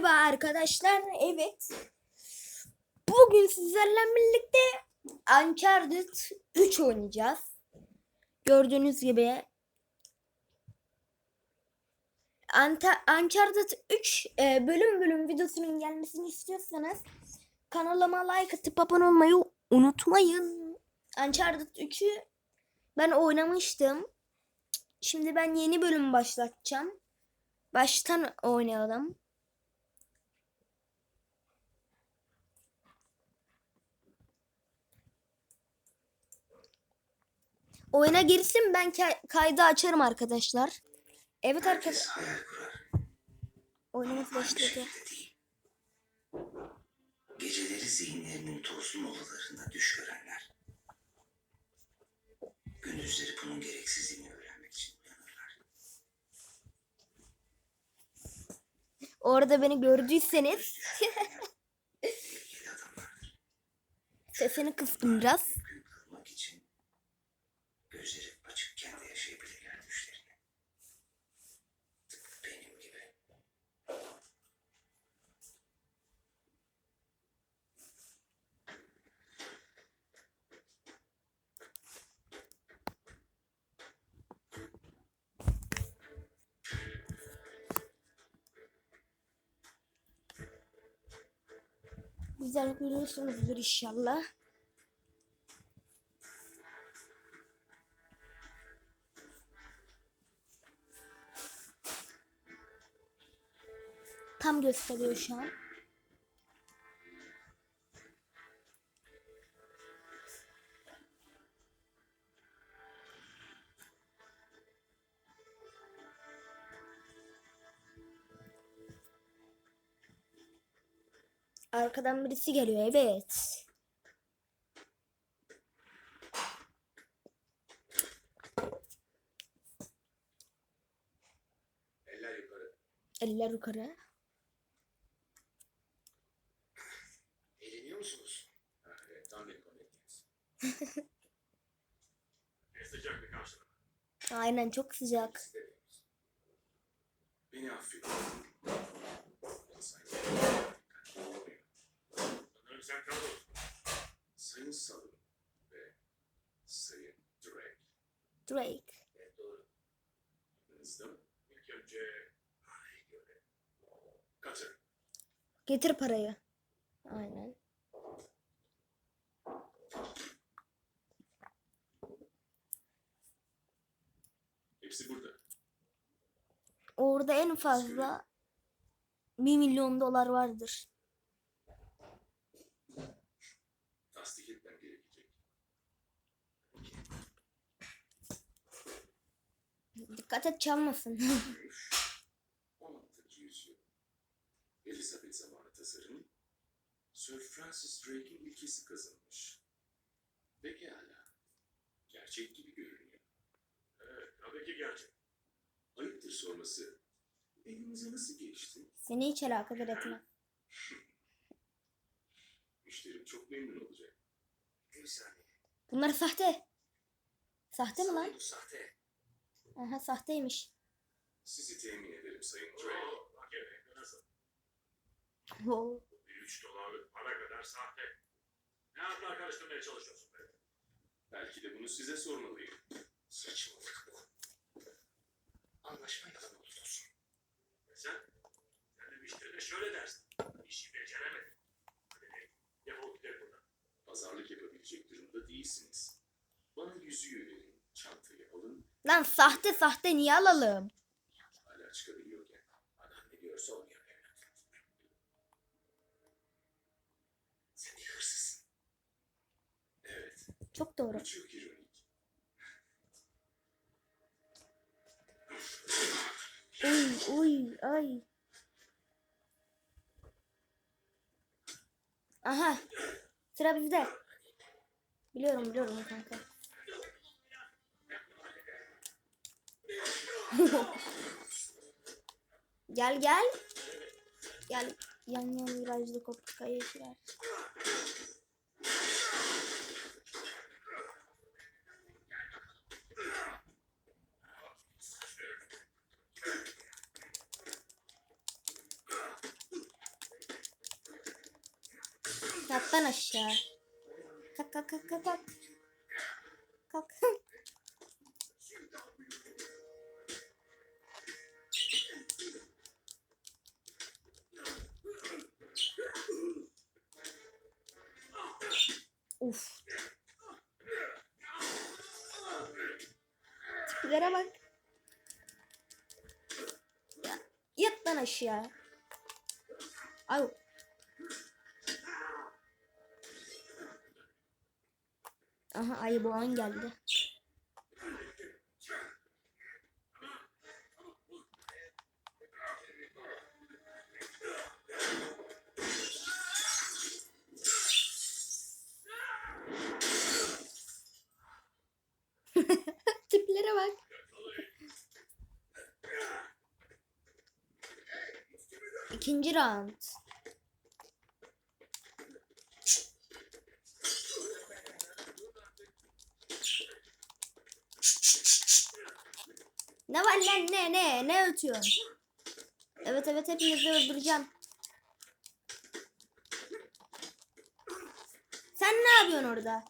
Merhaba arkadaşlar. Evet. Bugün sizlerle birlikte Uncharted 3 oynayacağız. Gördüğünüz gibi Uncharted 3 e, bölüm bölüm videosunun gelmesini istiyorsanız kanalıma like atıp abone olmayı unutmayın. Uncharted 3'ü ben oynamıştım. Şimdi ben yeni bölüm başlatacağım. Baştan oynayalım. Oyuna girsin ben ka- kaydı açarım arkadaşlar. Evet arkadaşlar. Oyunumuz başladı. Geceleri zihinlerinin tozlu molalarında düş görenler. Gündüzleri bunun gereksizliğini öğrenmek için uyanırlar. Orada beni gördüyseniz sesini kıstım biraz. Gözleri açıkken de yaşayabilirler düşlerini. Tıpkı benim gibi. Güzel görüyorsunuzdur inşallah. Tam gösteriyor şu an. Arkadan birisi geliyor evet. Eller yukarı. Eller yukarı. Eğleniyor musunuz? Ha, evet, tam bir komedyeniz. Ne sıcak bir karşılama. Aynen çok sıcak. Beni sen kaldın. Sayın Salım ve Sayın Drake. Drake. Evet doğru. Yanınızda mı? İlk önce Paraya göre. Katır. Getir parayı. Aynen. Hepsi burada. Orada en fazla 1 milyon dolar vardır. Tasdik etmem gerekecek. Dikkat et çalmasın. Gümüş. 16. yüzyıl. Elizabeth zamanı tasarım. Sir Francis Drake'in ilkesi kazanmış. Pekala. Gerçek gibi görünüyor. Evet, tabii ki gerçek. Ayıptır sorması. Elinize nasıl geçti? Seni hiç alakadar etmez. Müşterim çok memnun olacak. Bir saniye. Bunlar sahte. Sahte mi lan? Bu sahte. Aha sahteymiş. Sizi temin ederim Sayın Drake. Oo, bak evet, nasıl? Oo. Bir üç dolarlık para kadar sahte. Ne yaplar karıştırmaya çalışıyorsun be? Belki de bunu size sormalıyım. Saçmalık bu. Anlaşma yalan olsun. Ve sen? Sen de müşterine şöyle dersin. İşi beceremedim. Hadi de, defol gidelim buradan. Pazarlık yapabilecek durumda değilsiniz. Bana yüzüğü verin, çantayı alın, Lan sahte sahte niye alalım? hala çıkabiliyorken. Adam ne diyorsa onu yap evlat. Sen bir hırsızsın. Evet, Çok doğru. çok ironik. Uy uy ay. Aha. Sıra bizde. Biliyorum biliyorum kanka. gel gel. Gel yan yan virajlı kopuk kayışlar. Yat lan aşağı. Kalk kalk kalk kalk. Kalk. kalk. Uf. Tiplere bak. Ya, yat lan aşağı. Aha ayı boğan geldi. Tiplere bak. İkinci round. Ne ne ne ötüyorsun? Evet evet hepinizi öldüreceğim. Sen ne yapıyorsun orada?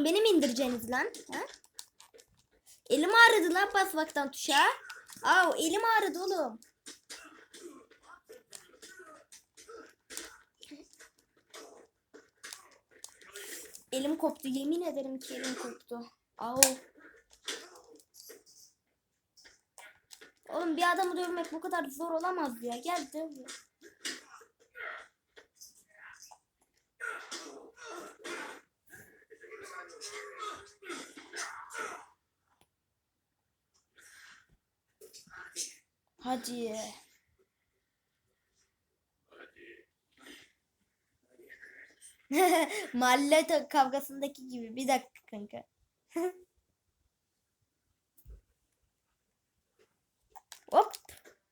Oğlum beni mi indireceksiniz lan? Ha? Elim ağrıdı lan basmaktan tuşa. Aa elim ağrıdı oğlum. Elim koptu. Yemin ederim ki elim koptu. Au. Oğlum bir adamı dövmek bu kadar zor olamaz ya. Gel döv. Hadi. Mahalle kavgasındaki gibi. Bir dakika kanka. Hop.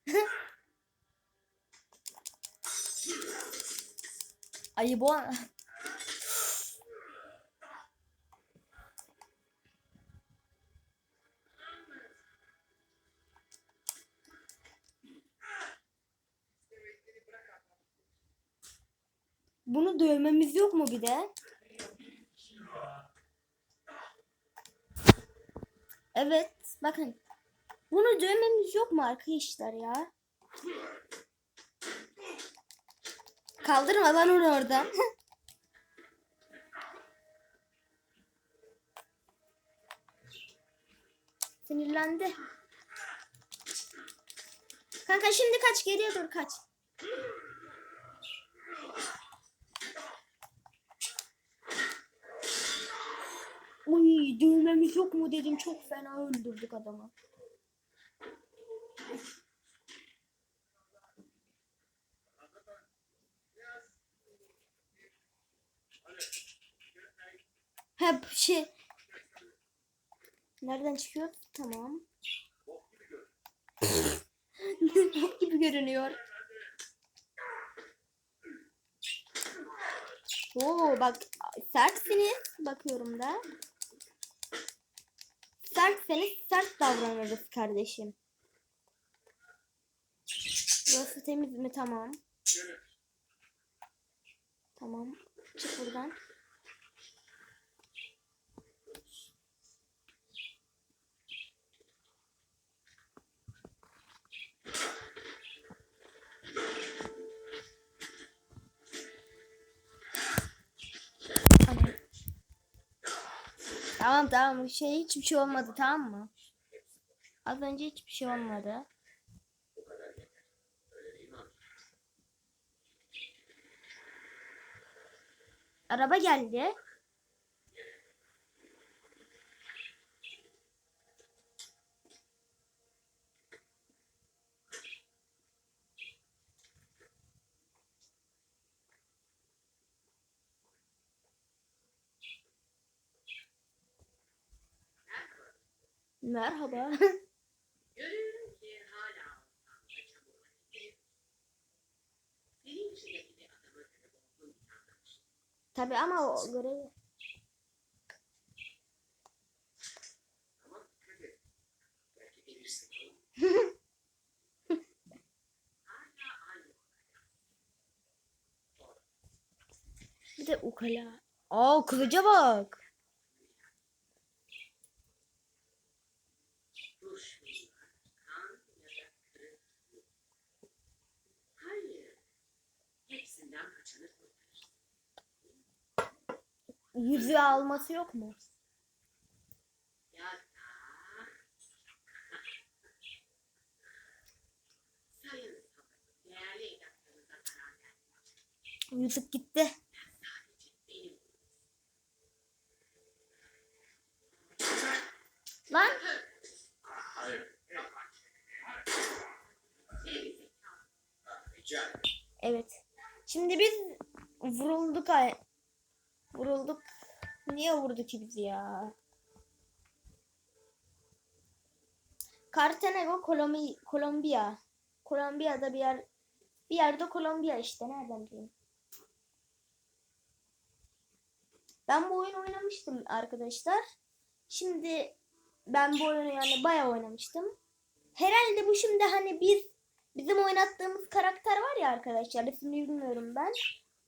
Ayı bu. Bunu dövmemiz yok mu bir de? Evet. Bakın. Bunu dövmemiz yok mu arkadaşlar ya? Kaldırma lan onu oradan. Sinirlendi. Kanka şimdi kaç geriye dur kaç. Uy dövmemiz yok mu dedim çok fena öldürdük adamı. Hep şey. Nereden çıkıyor? Tamam. Bok gibi görünüyor. Oo bak sertsiniz bakıyorum da. Sertseniz sert davranırız kardeşim. Burası temiz mi? Tamam. Tamam. Çık buradan. Tamam tamam şey hiçbir şey olmadı tamam mı? Az önce hiçbir şey olmadı. Araba geldi. Merhaba. Tabi ama o görev. bir de ukala. Aa kılıca bak. Yüzüğü alması yok mu? Yüzük gitti. Lan evet. Şimdi biz. Vurulduk. Niye vurdu ki bizi ya? Cartanego Kolombi Kolombiya. Kolombiya'da bir yer bir yerde Kolombiya işte nereden bileyim. Ben bu oyunu oynamıştım arkadaşlar. Şimdi ben bu oyunu yani bayağı oynamıştım. Herhalde bu şimdi hani biz bizim oynattığımız karakter var ya arkadaşlar ismini bilmiyorum ben.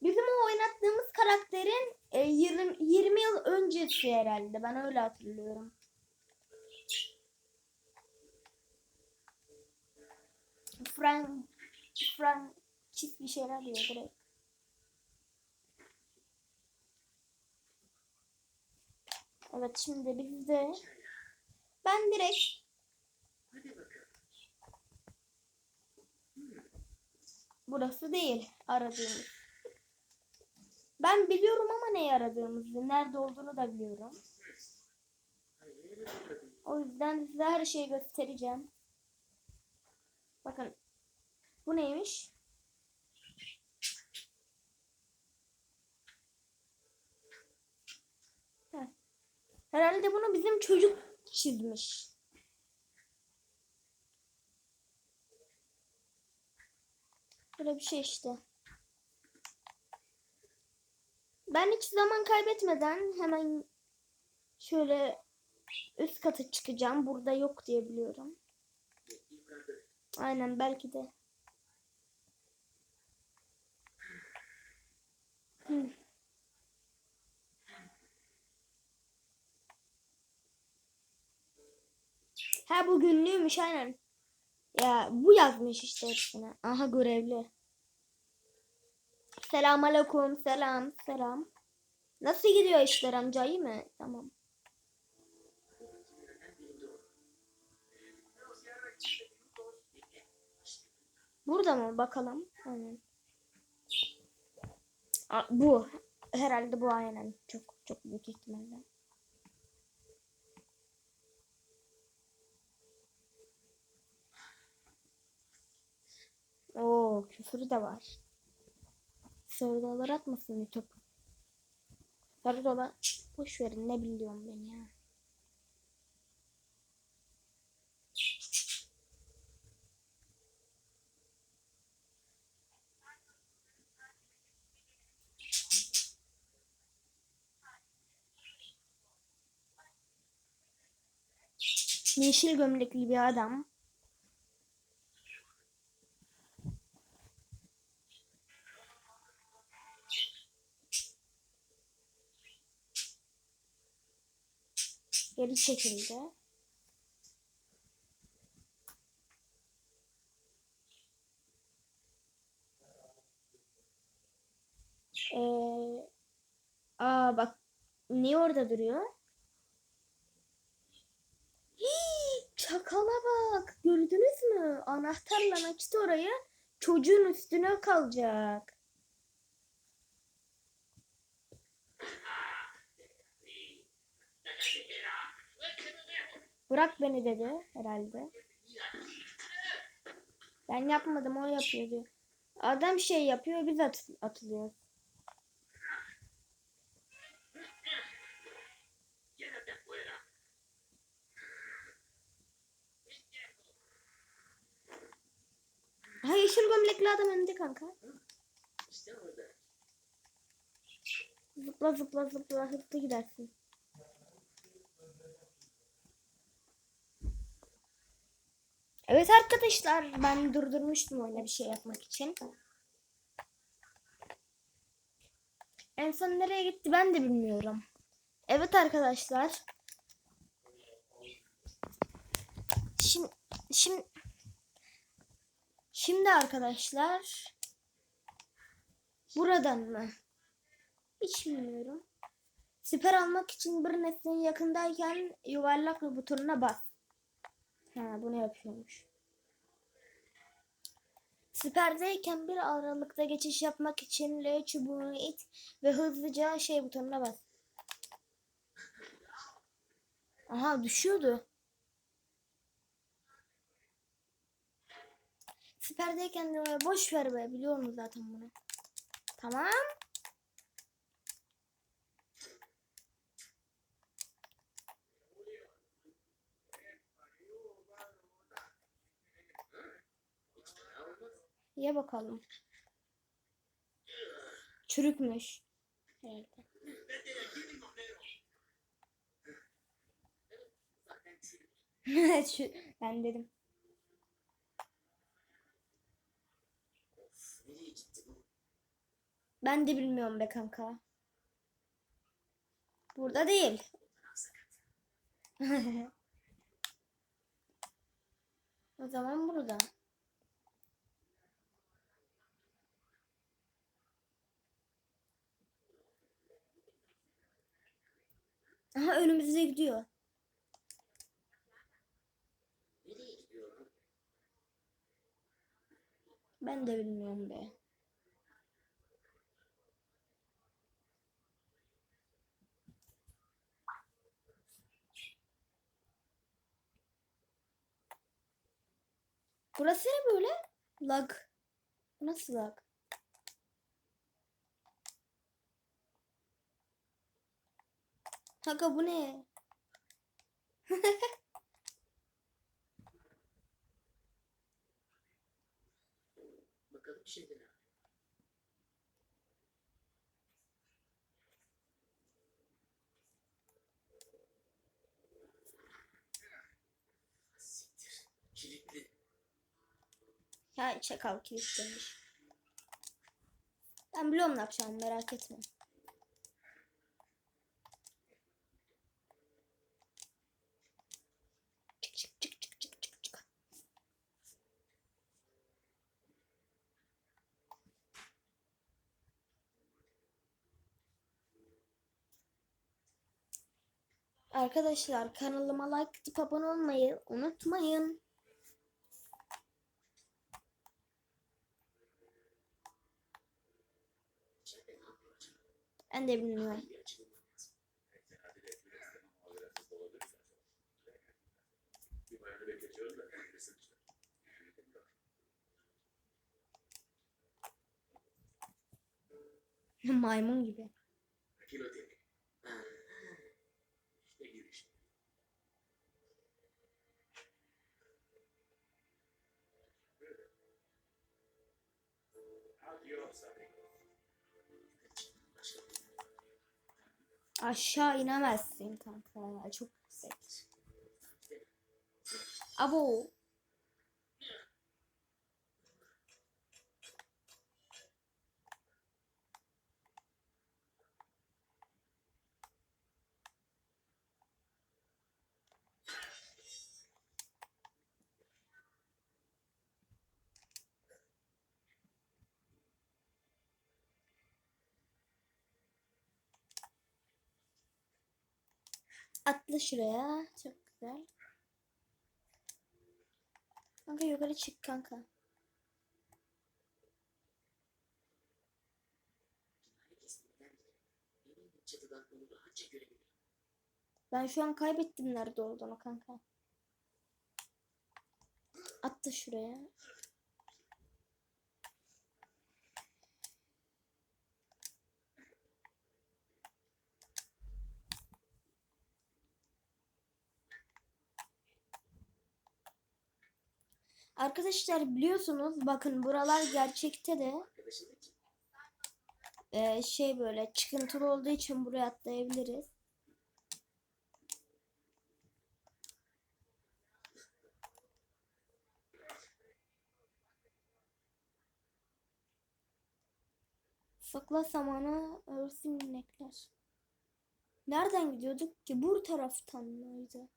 Bizim o oynattığımız karakterin e, 20, 20 yıl öncesi herhalde ben öyle hatırlıyorum. Frank Frank çift bir şeyler diyor direkt. Evet şimdi biz de ben direkt burası değil aradığımız. Ben biliyorum ama neyi aradığımızı, nerede olduğunu da biliyorum. O yüzden size her şeyi göstereceğim. Bakın. Bu neymiş? Herhalde bunu bizim çocuk çizmiş. Böyle bir şey işte. Ben hiç zaman kaybetmeden hemen şöyle üst kata çıkacağım. Burada yok diye biliyorum. Aynen belki de. Hı. Ha bu günlüğümüş aynen. Ya bu yazmış işte hepsine. Aha görevli. Selam aleyküm selam selam. Nasıl gidiyor işler amca iyi mi? Tamam. Burada mı? Bakalım. Aynen. Aa, bu. Herhalde bu aynen. Çok çok büyük ihtimalle. Oo, küfür de var. Sarı dolar atmasın YouTube. Sarı dolar boş verin ne biliyorum ben ya. Yeşil gömlekli bir adam. Çekildi. Ee, aa bak niye orada duruyor? Hii, çakala bak. Gördünüz mü? Anahtarla açtı orayı. Çocuğun üstüne kalacak. Bırak beni dedi herhalde. Ben yapmadım o yapıyor diyor. Adam şey yapıyor biz at atılıyoruz. Ha yeşil gömlekli adam önde kanka. Zıpla zıpla zıpla hızlı gidersin. Evet arkadaşlar ben durdurmuştum oyuna bir şey yapmak için. En son nereye gitti ben de bilmiyorum. Evet arkadaşlar. Şimdi şimdi şimdi arkadaşlar buradan mı? Hiç bilmiyorum. Siper almak için bir nesnenin yakındayken yuvarlak butonuna bas. Ha bunu yapıyormuş. Siperdeyken bir aralıkta geçiş yapmak için L çubuğunu it ve hızlıca şey butonuna bas. Aha düşüyordu. Siperdeyken de boş ver be biliyorum zaten bunu. Tamam. Ye bakalım. Çürükmüş. Herhalde. Ben dedim. Ben de bilmiyorum be kanka. Burada değil. O zaman burada. Aha önümüzde gidiyor. Ben de bilmiyorum be. Burası ne böyle? Lag. Nasıl lag? Kanka bu ne? Bakalım şimdi ne? Ya çakal kilitlemiş. Ben biliyorum ne yapacağımı merak etme. Çık çık çık çık çık çık çık. Arkadaşlar kanalıma like atıp abone olmayı unutmayın. Ben de bilmiyorum. Bir açılım Aşağı inemezsin kanka. Çok yüksek. Abo. Atla şuraya. Çok güzel. Kanka yukarı çık kanka. Ben şu an kaybettim nerede olduğunu kanka. Atla şuraya. Arkadaşlar biliyorsunuz bakın buralar gerçekte de e, şey böyle çıkıntılı olduğu için buraya atlayabiliriz. Sakla samanı ölsün inekler. Nereden gidiyorduk ki? Bu taraftan mıydı?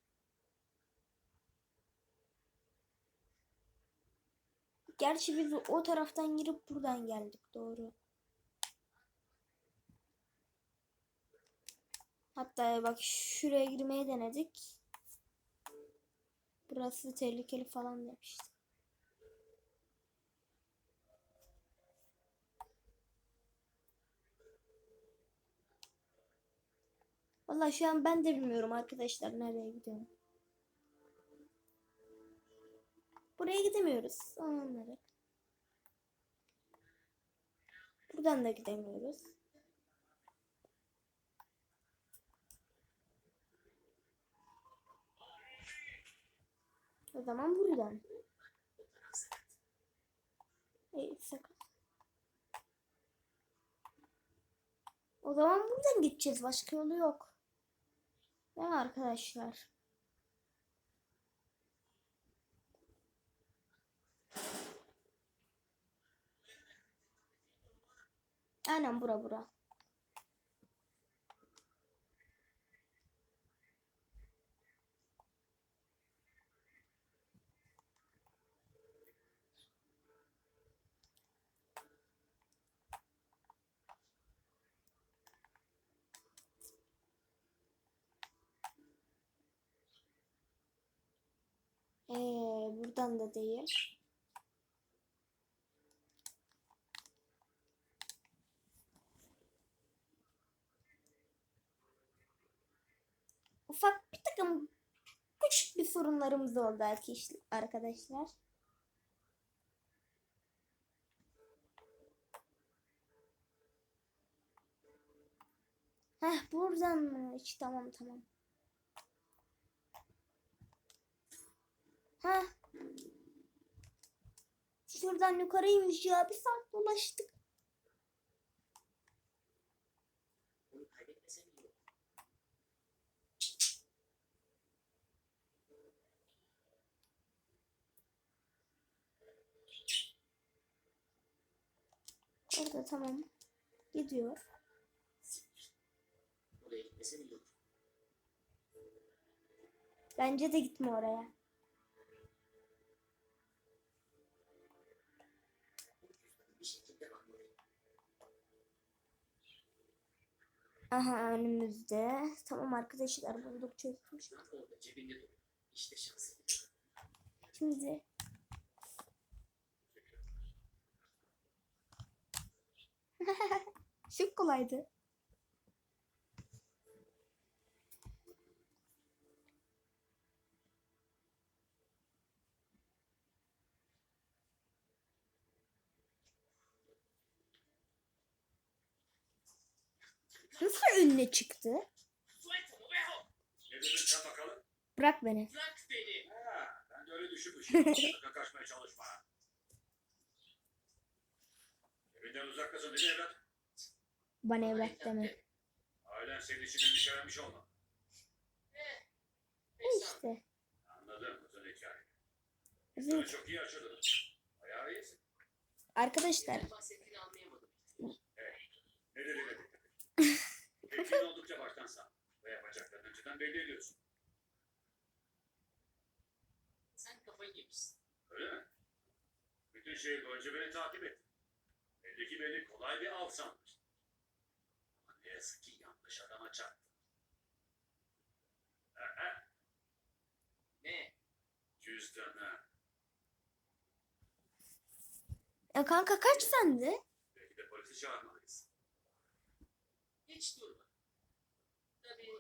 Gerçi biz o taraftan girip buradan geldik doğru. Hatta bak şuraya girmeyi denedik. Burası tehlikeli falan demişti. Vallahi şu an ben de bilmiyorum arkadaşlar nereye gidiyorum. Buraya gidemiyoruz. Onları. Buradan da gidemiyoruz. O zaman buradan. Ey sakın. O zaman buradan gideceğiz. Başka yolu yok. Değil mi arkadaşlar? Aynen bura bura. Ee, buradan da değil. Ufak bir takım küçük bir sorunlarımız oldu arkadaşlar. Heh buradan mı? Hiç tamam tamam. Heh. Şuradan yukarıymış ya. Bir saat dolaştık. Orada tamam. Gidiyor. Bence de gitme oraya. Aha önümüzde. Tamam arkadaşlar bulduk çözmüş. Şimdi çok kolaydı. Nasıl önüne çıktı? Bırak beni. Bırak beni. Ha, ben de öyle düşünmüşüm. Kaçmaya çalışma. Evinden uzaktasın değil mi evlat? Bana evlat deme. Ailen senin için endişelenmiş olma. Ne işte. Anladım uzun hikaye. Sana çok iyi açıldın. Bayağı iyisin. Arkadaşlar Ne bahsettiğini anlayamadım. Ne dediğine dikkat et. Fikrin oldukça baştan sağ. Ve yapacaklarını önceden belli ediyorsun. Sen kafayı yemişsin. Öyle mi? Bütün şehir boyunca beni takip et. Belli ki beni kolay bir av sanmış. Ama ne yazık ki yanlış adama çarptı. Aha, Ne? Cüzdanı. ya kanka kaç sende? Belki de polisi çağırmalıyız. Hiç durma. Tabii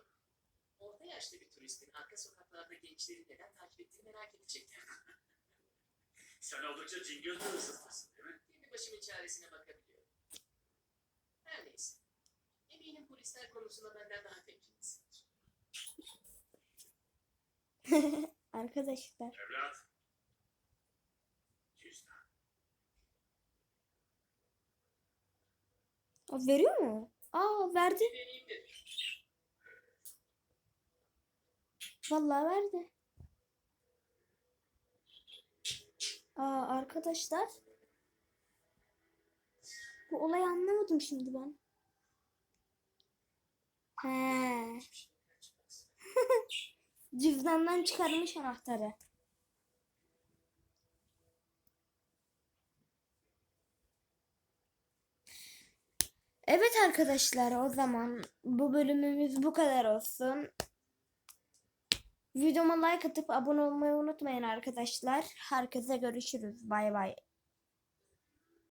orta yaşlı bir turistin arka sokaklarda gençleri neden takip ettiğini merak edecektir. Sen oldukça cingöz bir hırsızsın değil mi? Başımın çaresine bakabiliyorum. Her neyse. Eminim polisler konusunda benden daha temkinlisindir. Arkadaşlar. Evlat. Cüzdan. Aa, veriyor mu? Aa verdi. Vallahi verdi. Aa arkadaşlar. Bu olayı anlamadım şimdi ben. He. Cüzdandan çıkarmış anahtarı. Evet arkadaşlar o zaman bu bölümümüz bu kadar olsun. Videoma like atıp abone olmayı unutmayın arkadaşlar. Herkese görüşürüz. Bay bay.